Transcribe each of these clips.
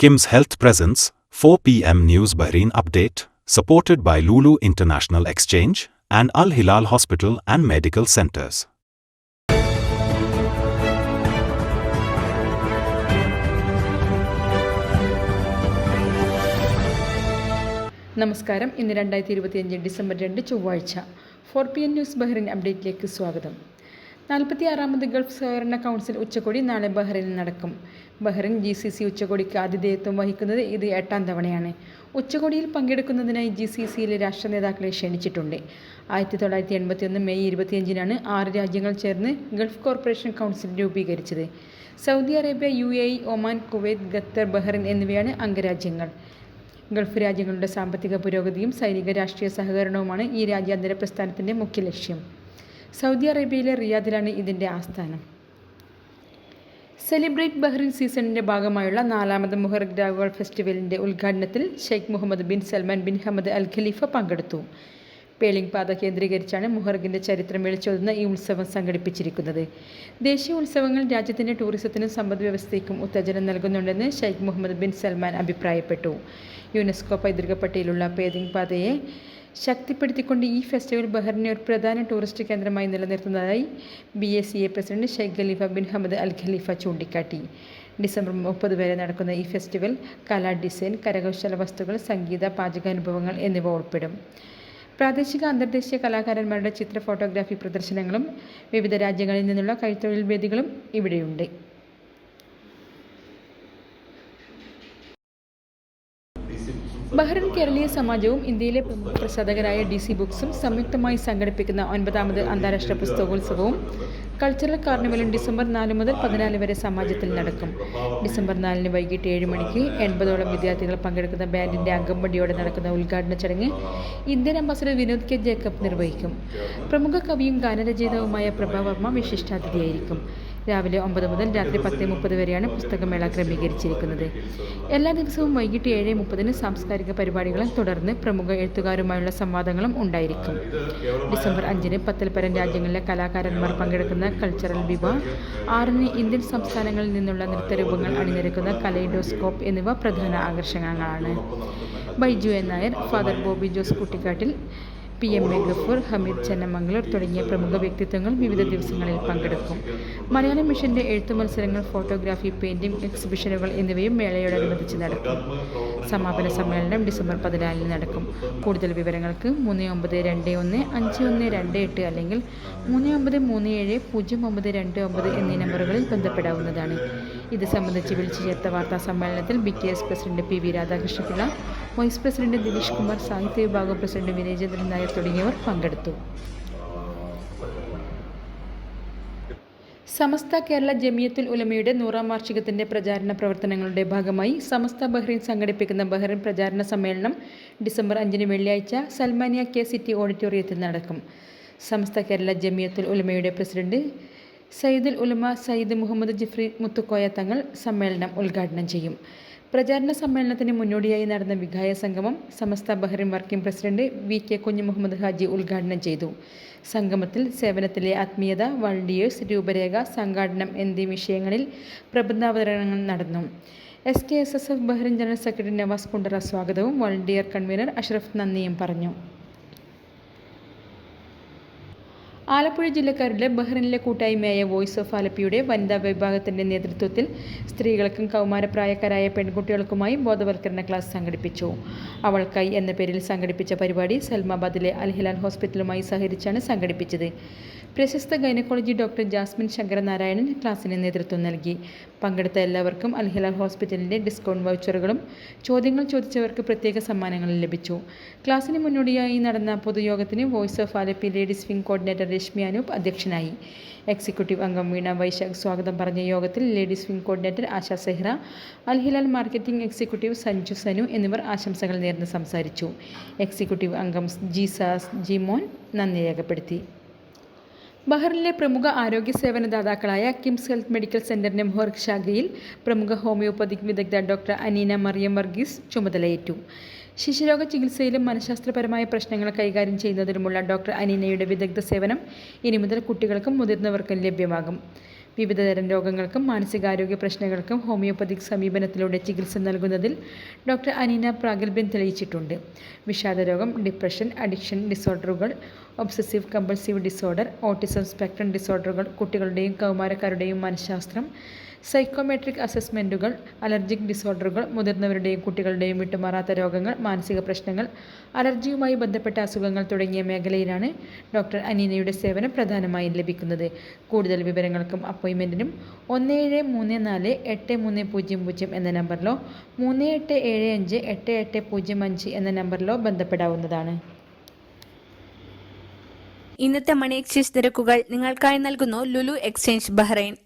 Kim's Health Presence, 4 p.m. News Bahrain Update, supported by Lulu International Exchange and Al Hilal Hospital and Medical Centers. നമസ്കാരം ഇന്ന് രണ്ടായിരത്തി ഇരുപത്തിയഞ്ച് December രണ്ട് ചൊവ്വാഴ്ച four P N news Bahrain അപ്ഡേറ്റിലേക്ക് സ്വാഗതം നാൽപ്പത്തി ആറാമത് ഗൾഫ് സഹകരണ കൗൺസിൽ ഉച്ചകോടി നാളെ ബഹ്റിനിൽ നടക്കും. ബഹ്റിൻ ജി സി സി ഉച്ചകോടിക്ക് ആതിഥേയത്വം വഹിക്കുന്നത് ഇത് എട്ടാം തവണയാണ്. ഉച്ചകോടിയിൽ പങ്കെടുക്കുന്നതിനായി ജി സി സിയിലെ രാഷ്ട്ര നേതാക്കളെ ക്ഷണിച്ചിട്ടുണ്ട്. ആയിരത്തി തൊള്ളായിരത്തി എൺപത്തിയൊന്ന് മെയ് ഇരുപത്തിയഞ്ചിനാണ് ആറ് രാജ്യങ്ങൾ ചേർന്ന് ഗൾഫ് കോർപ്പറേഷൻ കൗൺസിൽ രൂപീകരിച്ചത്. Saudi Arabia U A Oman Kuwait Qatar Bahrain എന്നിവയാണ് അംഗരാജ്യങ്ങൾ. ഗൾഫ് രാജ്യങ്ങളുടെ സാമ്പത്തിക പുരോഗതിയും സൈനിക രാഷ്ട്രീയ സഹകരണവുമാണ് ഈ രാജ്യാന്തര പ്രസ്ഥാനത്തിന്റെ മുഖ്യ ലക്ഷ്യം. സൗദി അറേബ്യയിലെ റിയാദിലാണ് ഇതിന്റെ ആസ്ഥാനം. സെലിബ്രേറ്റ് ബഹ്റിൻ സീസണിന്റെ ഭാഗമായുള്ള നാലാമത് മുഹറക് രാഗോൾ ഫെസ്റ്റിവലിന്റെ ഉദ്ഘാടനത്തിൽ Sheikh Mohammed bin Salman bin Hamad Al Khalifa പങ്കെടുത്തു. പേളിംഗ് പാത കേന്ദ്രീകരിച്ചാണ് മുഹറഖിന്റെ ചരിത്രം വിളിച്ചോതുന്ന ഈ ഉത്സവം സംഘടിപ്പിച്ചിരിക്കുന്നത്. ദേശീയ ഉത്സവങ്ങൾ രാജ്യത്തിന്റെ ടൂറിസത്തിനും സമ്പദ് വ്യവസ്ഥയ്ക്കും ഉത്തേജനം നൽകുന്നുണ്ടെന്ന് ഷെയ്ഖ് മുഹമ്മദ് ബിൻ സൽമാൻ അഭിപ്രായപ്പെട്ടു. യുനെസ്കോ പൈതൃക പട്ടികയിലുള്ള പേലിംഗ് പാതയെ ശക്തിപ്പെടുത്തിക്കൊണ്ട് ഈ ഫെസ്റ്റിവൽ ബഹ്റിനെ ഒരു പ്രധാന ടൂറിസ്റ്റ് കേന്ദ്രമായി നിലനിർത്തുന്നതായി B A C A president Sheikh Khalifa bin Hamad Al Khalifa ചൂണ്ടിക്കാട്ടി. ഡിസംബർ മുപ്പത് വരെ നടക്കുന്ന ഈ ഫെസ്റ്റിവൽ കലാ ഡിസൈൻ കരകൗശല വസ്തുക്കൾ സംഗീത പാചകാനുഭവങ്ങൾ എന്നിവ ഉൾപ്പെടും. പ്രാദേശിക അന്തർദേശീയ കലാകാരന്മാരുടെ ചിത്ര ഫോട്ടോഗ്രാഫി പ്രദർശനങ്ങളും വിവിധ രാജ്യങ്ങളിൽ നിന്നുള്ള കൈത്തൊഴിൽ വേദികളും ഇവിടെയുണ്ട്. ബഹ്റിൻ കേരളീയ സമാജവും ഇന്ത്യയിലെ പ്രമുഖ പ്രസാധകരായ ഡി സി ബുക്സും സംയുക്തമായി സംഘടിപ്പിക്കുന്ന ഒൻപതാമത് അന്താരാഷ്ട്ര പുസ്തകോത്സവവും കൾച്ചറൽ കാർണിവലും ഡിസംബർ നാല് മുതൽ പതിനാല് വരെ സമാജത്തിൽ നടക്കും. ഡിസംബർ നാലിന് വൈകിട്ട് ഏഴ് മണിക്ക് എൺപതോളം വിദ്യാർത്ഥികൾ പങ്കെടുക്കുന്ന ബാൻഡിന്റെ അംഗംപടിയോടെ നടക്കുന്ന ഉദ്ഘാടന ചടങ്ങ് Indian ambassador Vinod K Jacob നിർവഹിക്കും. പ്രമുഖ കവിയും ഗാനരചയിതാവുമായ പ്രഭാവർമ്മ വിശിഷ്ടാതിഥിയായിരിക്കും. രാവിലെ ഒമ്പത് മുതൽ രാത്രി പത്ത് മുപ്പത് വരെയാണ് പുസ്തകമേള ക്രമീകരിച്ചിരിക്കുന്നത്. എല്ലാ ദിവസവും വൈകിട്ട് ഏഴ് മുപ്പതിന് സാംസ്കാരിക പരിപാടികളും തുടർന്ന് പ്രമുഖ എഴുത്തുകാരുമായുള്ള സംവാദങ്ങളും ഉണ്ടായിരിക്കും. ഡിസംബർ അഞ്ചിന് പത്തിൽ പരം രാജ്യങ്ങളിലെ കലാകാരന്മാർ പങ്കെടുക്കുന്ന കൾച്ചറൽ വിവ ആറിന് ഇന്ത്യൻ സംസ്ഥാനങ്ങളിൽ നിന്നുള്ള നൃത്തരൂപങ്ങൾ അണിനിരക്കുന്ന കലൈഡോസ്കോപ്പ് എന്നിവ പ്രധാന ആകർഷണങ്ങളാണ്. Baiju N Nair father Bobby Jose Kuttikkattil P M A Gafoor Hameed Chennamangalur തുടങ്ങിയ പ്രമുഖ വ്യക്തിത്വങ്ങൾ വിവിധ ദിവസങ്ങളിൽ പങ്കെടുക്കും. മലയാളം മിഷന്റെ എഴുത്തു മത്സരങ്ങൾ ഫോട്ടോഗ്രാഫി പെയിന്റിംഗ് എക്സിബിഷനുകൾ എന്നിവയും മേളയോടനുബന്ധിച്ച് നടക്കും. സമാപന സമ്മേളനം ഡിസംബർ പതിനാലിന് നടക്കും. കൂടുതൽ വിവരങ്ങൾക്ക് മൂന്ന് ഒമ്പത് രണ്ട് ഒന്ന് അഞ്ച് ഒന്ന് രണ്ട് എട്ട് അല്ലെങ്കിൽ മൂന്ന് ഒമ്പത് മൂന്ന് ഏഴ് പൂജ്യം ഒമ്പത് രണ്ട് ഒമ്പത് എന്നീ നമ്പറുകളിൽ ബന്ധപ്പെടാവുന്നതാണ്. ഇത് സംബന്ധിച്ച് വിളിച്ചു ചേർത്ത വാർത്താ സമ്മേളനത്തിൽ B K S president P V Radhakrishnapillai vice president Dinesh Kumar സാഹിത്യ വിഭാഗം പ്രസിഡന്റ് വിനയചന്ദ്രൻ നായർ തുടങ്ങിയവർ പങ്കെടുത്തു. സമസ്ത കേരള ജമിയത്തുൽ ഉലമയുടെ നൂറാം വാർഷികത്തിന്റെ പ്രചാരണ പ്രവർത്തനങ്ങളുടെ ഭാഗമായി സമസ്ത ബഹ്റൈൻ സംഘടിപ്പിക്കുന്ന ബഹ്റൈൻ പ്രചാരണ സമ്മേളനം ഡിസംബർ അഞ്ചിന് വെള്ളിയാഴ്ച സൽമാനിയ കെ സിറ്റി ഓഡിറ്റോറിയത്തിൽ നടക്കും. സമസ്ത കേരള ജമിയത്തുൽ ഉലമയുടെ പ്രസിഡന്റ് സയ്യിദുൽ ഉലമ സയ്യിദ് മുഹമ്മദ് ജിഫ്രി മുത്തുക്കോയ തങ്ങൾ സമ്മേളനം ഉദ്ഘാടനം ചെയ്യും. പ്രചാരണ സമ്മേളനത്തിന് മുന്നോടിയായി നടന്ന വിഘായ സംഗമം Samastha Bahrain working president V K Kunju Muhammad Haji ഉദ്ഘാടനം ചെയ്തു. സംഗമത്തിൽ സേവനത്തിലെ ആത്മീയത വളണ്ടിയേഴ്സ് രൂപരേഖ സംഘാടനം എന്നീ വിഷയങ്ങളിൽ പ്രബന്ധാവതരണങ്ങൾ നടന്നു. S K S S F Bahrain general secretary Navas Kundara സ്വാഗതവും വളണ്ടിയർ കൺവീനർ അഷ്റഫ് നന്ദിയും പറഞ്ഞു. ആലപ്പുഴ ജില്ലക്കാരുടെ ബഹ്റിനിലെ കൂട്ടായ്മയായ വോയിസ് ഓഫ് ആലപ്പിയുടെ വനിതാ വിഭാഗത്തിന്റെ നേതൃത്വത്തിൽ സ്ത്രീകൾക്കും കൗമാരപ്രായക്കാരായ പെൺകുട്ടികൾക്കുമായി ബോധവൽക്കരണ ക്ലാസ് സംഘടിപ്പിച്ചു. അവൾക്കായി എന്ന പേരിൽ സംഘടിപ്പിച്ച പരിപാടി സൽമാബാദിലെ അൽഹിലാൽ ഹോസ്പിറ്റലുമായി സഹകരിച്ചാണ് സംഘടിപ്പിച്ചത്. പ്രശസ്ത ഗൈനക്കോളജി ഡോക്ടർ ജാസ്മിൻ ശങ്കരനാരായണൻ ക്ലാസ്സിന് നേതൃത്വം നൽകി. പങ്കെടുത്ത എല്ലാവർക്കും അൽഹിലാൽ ഹോസ്പിറ്റലിന്റെ ഡിസ്കൗണ്ട് വൗച്ചറുകളും ചോദ്യങ്ങൾ ചോദിച്ചവർക്ക് പ്രത്യേക സമ്മാനങ്ങളും ലഭിച്ചു. ക്ലാസ്സിന് മുന്നോടിയായി നടന്ന പൊതുയോഗത്തിന് voice of Alleppey ladies wing coordinator Rashmi Anoop അധ്യക്ഷനായി. എക്സിക്യൂട്ടീവ് അംഗം വീണ വൈശാഖ് സ്വാഗതം പറഞ്ഞ യോഗത്തിൽ ladies wing coordinator Asha Sehra Al Hilal marketing executive Sanju Sanu എന്നിവർ ആശംസകൾ നേർന്ന് സംസാരിച്ചു. എക്സിക്യൂട്ടീവ് അംഗം ജീസാസ് ജിമോൻ നന്ദി രേഖപ്പെടുത്തി. ബഹ്റിനിലെ പ്രമുഖ ആരോഗ്യ സേവന ദാതാക്കളായ കിംസ് ഹെൽത്ത് മെഡിക്കൽ സെന്ററിന്റെ മുഹർക്ക് ശാഖയിൽ പ്രമുഖ ഹോമിയോപ്പതിക് വിദഗ്ധ ഡോക്ടർ അനീന മറിയം വർഗീസ് ചുമതലയേറ്റു. ശിശുരോഗ ചികിത്സയിലും മനഃശാസ്ത്രപരമായ പ്രശ്നങ്ങൾ കൈകാര്യം ചെയ്യുന്നതിനുമുള്ള ഡോക്ടർ അനീനയുടെ വിദഗ്ധ സേവനം ഇനി മുതൽ കുട്ടികൾക്കും മുതിർന്നവർക്കും ലഭ്യമാകും. വിവിധതരം രോഗങ്ങൾക്കും മാനസികാരോഗ്യ പ്രശ്നങ്ങൾക്കും ഹോമിയോപ്പതിക് സമീപനത്തിലൂടെ ചികിത്സ നൽകുന്നതിൽ ഡോക്ടർ അനീന പ്രാഗൽഭ്യം തെളിയിച്ചിട്ടുണ്ട്. വിഷാദരോഗം depression addiction ഡിസോർഡറുകൾ obsessive compulsive disorder autism spectrum ഡിസോർഡറുകൾ കുട്ടികളുടെയും കൗമാരക്കാരുടെയും മനഃശാസ്ത്രം സൈക്കോമെട്രിക് അസസ്മെന്റുകൾ അലർജിക് ഡിസോർഡറുകൾ മുതിർന്നവരുടെയും കുട്ടികളുടെയും വിട്ടുമാറാത്ത രോഗങ്ങൾ മാനസിക പ്രശ്നങ്ങൾ അലർജിയുമായി ബന്ധപ്പെട്ട അസുഖങ്ങൾ തുടങ്ങിയ മേഖലയിലാണ് ഡോക്ടർ അനീനയുടെ സേവനം പ്രധാനമായും ലഭിക്കുന്നത്. കൂടുതൽ വിവരങ്ങൾക്കും അപ്പോയിൻമെന്റിനും ഒന്ന് ഏഴ് മൂന്ന് നാല് എട്ട് മൂന്ന് പൂജ്യം പൂജ്യം എന്ന നമ്പറിലോ മൂന്ന് എട്ട് ഏഴ് അഞ്ച് എട്ട് എട്ട് പൂജ്യം അഞ്ച് എന്ന നമ്പറിലോ ബന്ധപ്പെടാവുന്നതാണ്. ഇന്നത്തെ മണി എക്സ്ചേഞ്ച് നിരക്കുകൾ നിങ്ങൾക്കായി നൽകുന്നു ലുലു എക്സ്ചേഞ്ച് ബഹ്റൈൻ.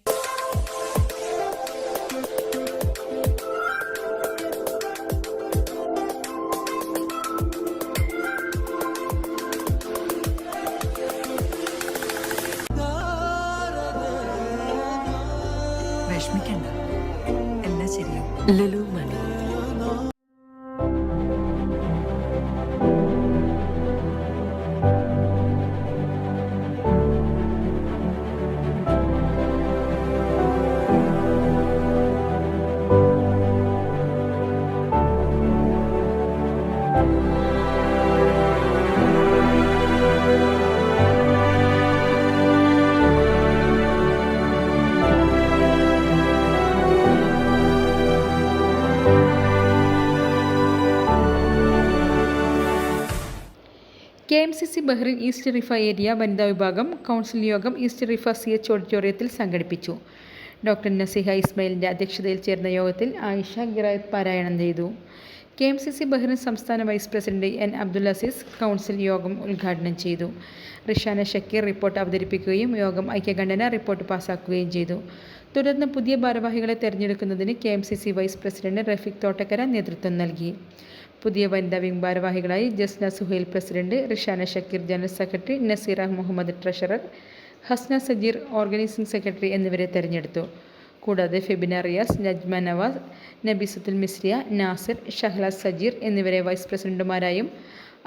വിഷമിക്കണ്ട എല്ലാം ശരിയാവും Lulu money K M C C Bahrain east Riffa area വനിതാ വിഭാഗം കൗൺസിൽ യോഗം ഈസ്റ്റ് റിഫ സി എച്ച് ഓഡിറ്റോറിയത്തിൽ സംഘടിപ്പിച്ചു. ഡോക്ടർ നസീഹ ഇസ്മയിലിന്റെ അധ്യക്ഷതയിൽ ചേർന്ന യോഗത്തിൽ ആയിഷ ഗിറായത്ത് പാരായണം ചെയ്തു. K M C C Bahrain സംസ്ഥാന vice president N Abdul Azeez council യോഗം ഉദ്ഘാടനം ചെയ്തു. റിഷാന ഷക്കീർ റിപ്പോർട്ട് അവതരിപ്പിക്കുകയും യോഗം ഐക്യകണ്ഠന റിപ്പോർട്ട് പാസാക്കുകയും ചെയ്തു. തുടർന്ന് പുതിയ ഭാരവാഹികളെ തെരഞ്ഞെടുക്കുന്നതിന് K M C C vice president Rafeeq Thottakkara നേതൃത്വം നൽകി. പുതിയ വനിതാ വിംഗ് ഭാരവാഹികളായി Jasna Suhail president Rishana Shakeer general secretary Naseera Muhammad treasurer Hasna Sajeer organising secretary എന്നിവരെ തെരഞ്ഞെടുത്തു. കൂടാതെ ഫെബിന റിയാസ് നജ്മ നവാസ് നബീസുദ്ദുൽ മിസ്രിയ നാസിർ ഷഹ്ല സജീർ എന്നിവരെ വൈസ് പ്രസിഡന്റുമാരായും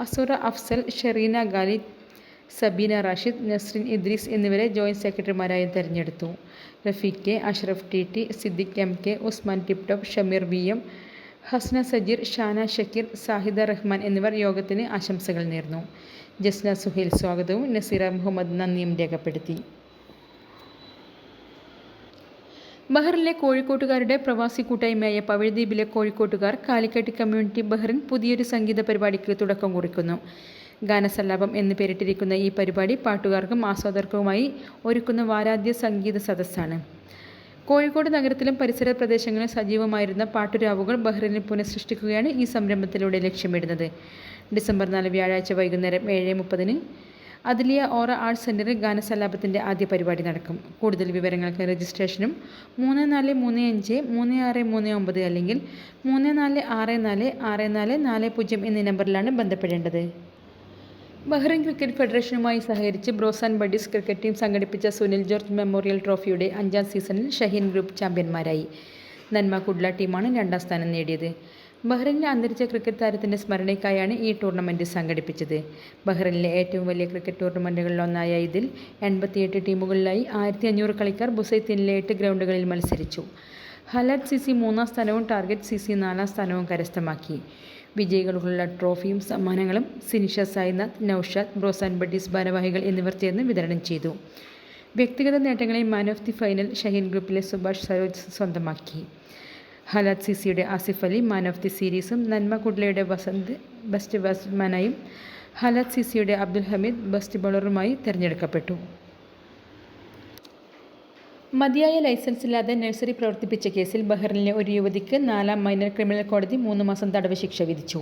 അസുറ അഫ്സൽ ഷെറീന ഗാലി സബീന റാഷിദ് നസ്രിൻ ഇദ്രീസ് എന്നിവരെ ജോയിന്റ് സെക്രട്ടറിമാരായും തെരഞ്ഞെടുത്തു. Rafeeq K Ashraf T T Siddique M K Usman Tiptop Shameer V M Hasna Sajeer Shana Shakeer Sahida Rahman എന്നിവർ യോഗത്തിന് ആശംസകൾ നേർന്നു. ജസ്ന സുഹേൽ സ്വാഗതവും. നസീറ മുഹമ്മദ് നന്ദിയും രേഖപ്പെടുത്തി. ബഹ്റിലെ കോഴിക്കോട്ടുകാരുടെ പ്രവാസി കൂട്ടായ്മയായ പവഴദ്വീപിലെ കോഴിക്കോട്ടുകാർ കാലിക്കറ്റ് കമ്മ്യൂണിറ്റി ബഹ്റിൻ പുതിയൊരു സംഗീത പരിപാടിക്ക് തുടക്കം കുറിക്കുന്നു. ഗാനസല്ലാപം എന്ന് പേരിട്ടിരിക്കുന്ന ഈ പരിപാടി പാട്ടുകാർക്കും ആസ്വാദകർക്കുമായി ഒരുക്കുന്ന വാരാദ്യ സംഗീത സദസ്സാണ്. കോഴിക്കോട് നഗരത്തിലും പരിസര പ്രദേശങ്ങളിലും സജീവമായിരുന്ന പാട്ടുരാവുകൾ ബഹ്റിനിൽ പുനഃസൃഷ്ടിക്കുകയാണ് ഈ സംരംഭത്തിലൂടെ ലക്ഷ്യമിടുന്നത്. ഡിസംബർ നാല് വ്യാഴാഴ്ച വൈകുന്നേരം ഏഴ് മുപ്പതിന് അതിലിയ ഓറ ആർട്സ് സെന്ററിൽ ഗാനസല്ലാപത്തിന്റെ ആദ്യ പരിപാടി നടക്കും. കൂടുതൽ വിവരങ്ങൾക്ക് രജിസ്ട്രേഷനും മൂന്ന് നാല് മൂന്ന് അഞ്ച് മൂന്ന് ആറ് മൂന്ന് ഒമ്പത് അല്ലെങ്കിൽ മൂന്ന് നാല് ആറ് നാല് ആറ് നാല് നാല് പൂജ്യം എന്നീ നമ്പറിലാണ് ബന്ധപ്പെടേണ്ടത്. ബഹ്റൈൻ ക്രിക്കറ്റ് ഫെഡറേഷനുമായി സഹകരിച്ച് bros and buddies cricket team സംഘടിപ്പിച്ച സുനിൽ ജോർജ് മെമ്മോറിയൽ ട്രോഫിയുടെ അഞ്ചാം സീസണിൽ ഷഹീൻ ഗ്രൂപ്പ് ചാമ്പ്യന്മാരായി. നന്മ കുഡ്ല ടീമാണ് രണ്ടാം സ്ഥാനം നേടിയത്. ബഹ്റൈനിലെ അന്തരിച്ച ക്രിക്കറ്റ് താരത്തിന്റെ സ്മരണയ്ക്കായാണ് ഈ ടൂർണമെന്റ് സംഘടിപ്പിച്ചത്. ബഹ്റൈനിലെ ഏറ്റവും വലിയ ക്രിക്കറ്റ് ടൂർണമെന്റുകളിലൊന്നായ ഇതിൽ എൺപത്തിയെട്ട് ടീമുകളിലായി ആയിരത്തി അഞ്ഞൂറ് കളിക്കാർ ബുസൈത്തീനിലെ എട്ട് ഗ്രൗണ്ടുകളിൽ മത്സരിച്ചു. ഹലറ്റ് സി സി മൂന്നാം സ്ഥാനവും ടാർഗറ്റ് സി സി നാലാം സ്ഥാനവും കരസ്ഥമാക്കി. വിജയികൾക്കുള്ള ട്രോഫിയും സമ്മാനങ്ങളും സിനിഷ സായിനാഥ് നൌഷാദ് ബ്രോസാൻ ബഡീസ് ഭാരവാഹികൾ എന്നിവർ ചേർന്ന് വിതരണം ചെയ്തു. വ്യക്തിഗത നേട്ടങ്ങളിൽ man of the final Shaheen ഗ്രൂപ്പിലെ സുഭാഷ് സരോജ് സ്വന്തമാക്കി. ഹലാദ് സി സിയുടെ Asif Ali man of the സീരീസും നന്മ കുഡ്ലയുടെ വസന്ത് ബെസ്റ്റ് ബാറ്റ്സ്മാനായും ഹലാദ് സി സിയുടെ അബ്ദുൽ ഹമീദ് ബെസ്റ്റ് ബൗളറുമായി തിരഞ്ഞെടുക്കപ്പെട്ടു. മതിയായ ലൈസൻസ് ഇല്ലാതെ നഴ്സറി പ്രവർത്തിപ്പിച്ച കേസിൽ ബഹ്റിനിലെ ഒരു യുവതിക്ക് നാലാം മൈനർ ക്രിമിനൽ കോടതി മൂന്ന് മാസം തടവ് ശിക്ഷ വിധിച്ചു.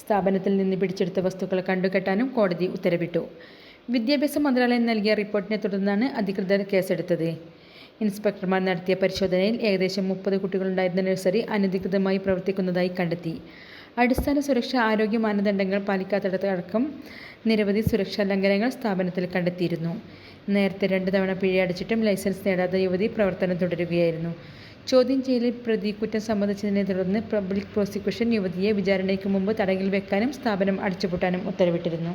സ്ഥാപനത്തിൽ നിന്ന് പിടിച്ചെടുത്ത വസ്തുക്കൾ കണ്ടുകെട്ടാനും കോടതി ഉത്തരവിട്ടു. വിദ്യാഭ്യാസ മന്ത്രാലയം നൽകിയ റിപ്പോർട്ടിനെ തുടർന്നാണ് അധികൃതർ കേസെടുത്തത്. ഇൻസ്പെക്ടർമാർ നടത്തിയ പരിശോധനയിൽ ഏകദേശം മുപ്പത് കുട്ടികളുണ്ടായിരുന്ന നഴ്സറി അനധികൃതമായി പ്രവർത്തിക്കുന്നതായി കണ്ടെത്തി. അടിസ്ഥാന സുരക്ഷ ആരോഗ്യ മാനദണ്ഡങ്ങൾ പാലിക്കാത്തടത്തടക്കം നിരവധി സുരക്ഷാ ലംഘനങ്ങൾ സ്ഥാപനത്തിൽ കണ്ടെത്തിയിരുന്നു. നേരത്തെ രണ്ട് തവണ പിഴയടച്ചിട്ടും ലൈസൻസ് നേടാത്ത യുവതി പ്രവർത്തനം തുടരുകയായിരുന്നു. ചോദ്യം ചെയ്യലിൽ പ്രതി കുറ്റം സമ്മതിച്ചതിനെ തുടർന്ന് പബ്ലിക് പ്രോസിക്യൂഷൻ യുവതിയെ വിചാരണയ്ക്ക് മുമ്പ് തടങ്കിൽ വെക്കാനും സ്ഥാപനം അടച്ചുപൂട്ടാനും ഉത്തരവിട്ടിരുന്നു.